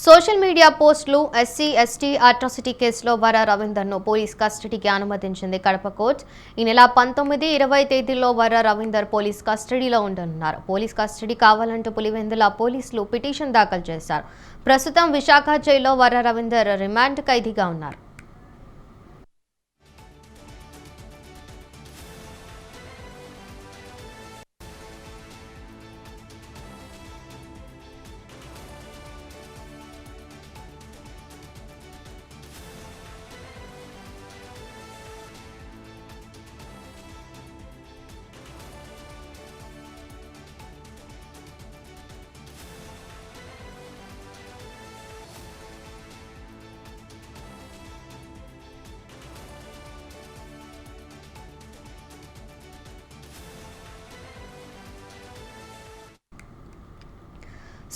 Social media పోస్టులు SC ST atrocity కేసులో వర రవీందర్ను పోలీస్ కస్టడీకి అనుమతించింది కడప కోర్టు. ఈ నెల పంతొమ్మిది ఇరవై తేదీల్లో వర రవీందర్ పోలీస్ కస్టడీలో ఉండనున్నారు. పోలీస్ కస్టడీ కావాలంటూ పులివెందుల పోలీసులు పిటిషన్ దాఖలు చేశారు. ప్రస్తుతం విశాఖ జైల్లో వర రవీందర్ రిమాండ్ ఖైదీగా ఉన్నారు.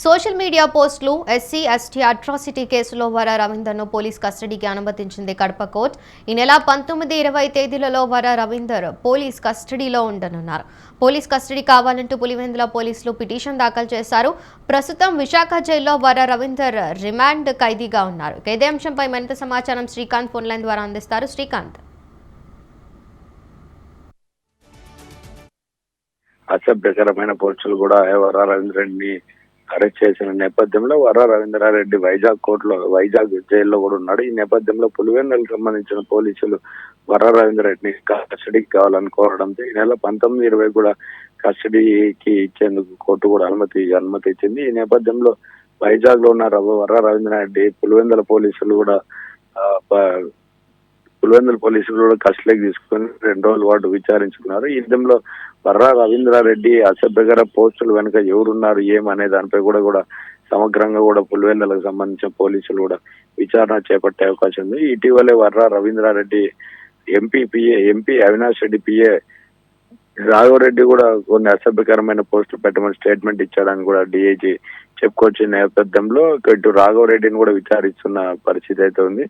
సోషల్ మీడియా పోస్టులు ఎస్సీ ఎస్టీ అట్రాసిటీ కేసులో వర రవీందర్ను పోలీస్ కస్టడీకి అనుమతించింది కడప కోర్టు. ఈ నెల పంతొమ్మిది ఇరవై తేదీలలో వర రవీందర్ పోలీస్ కస్టడీలో ఉండనున్నారు. పోలీస్ కస్టడీ కావాలంటూ పులివెందుల పోలీసులు పిటిషన్ దాఖలు చేశారు. ప్రస్తుతం విశాఖ జైల్లో వర రవీందర్ రిమాండ్ ఖైదీగా ఉన్నారు. ఇక ఇదే అంశంపై మరింత సమాచారం శ్రీకాంత్ ఫోన్ లైన్ ద్వారా అందిస్తారు. శ్రీకాంత్. అసభ్యకరమైన పోస్టులు కూడా ఎవరా రవీంద్రని అరెస్ట్ చేసిన నేపథ్యంలో వర రవీంద్రారెడ్డి వైజాగ్ కోర్టులో వైజాగ్ జైల్లో కూడా ఉన్నాడు. ఈ నేపథ్యంలో పులివెందులకు సంబంధించిన పోలీసులు వర రవీంద్రెడ్డిని కస్టడీకి కావాలని కోరడంతో ఈ నెల పంతొమ్మిది ఇరవై కూడా కస్టడీకి ఇచ్చేందుకు కోర్టు కూడా అనుమతి అనుమతి ఇచ్చింది. ఈ నేపథ్యంలో వైజాగ్లో ఉన్న రవ- వర రవీంద్రారెడ్డి పులివెందుల పోలీసులు కూడా పులివెందుల పోలీసులు కూడా కస్టడీకి తీసుకుని రెండు రోజుల పాటు విచారించుకున్నారు. ఈ విధంలో బర్రా రవీంద్రారెడ్డి అసభ్యకర పోస్టులు వెనుక ఎవరున్నారు ఏమనే దానిపై కూడా కూడా సమగ్రంగా కూడా పులివెందులకు సంబంధించిన పోలీసులు కూడా విచారణ చేపట్టే అవకాశం ఉంది. ఇటీవలే Varra Ravindra Reddy MP PA MP Avinash Reddy PA Raghava Reddy కూడా కొన్ని అసభ్యకరమైన పోస్టులు పెట్టమని స్టేట్మెంట్ ఇచ్చాడని కూడా డిఐజీ చెప్పుకొచ్చిన నేపథ్యంలో ఇటు రాఘవరెడ్డిని కూడా విచారిస్తున్న పరిస్థితి అయితే ఉంది.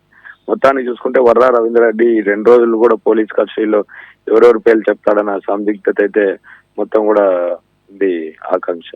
మొత్తాన్ని చూసుకుంటే వర్రా రవీంద్రరెడ్డి రెండు రోజులు కూడా పోలీస్ కస్టడీలో ఎవరెవరి పేర్లు చెప్తాడన్న సందిగ్ధత అయితే మొత్తం కూడా ఉంది ఆకాంక్ష.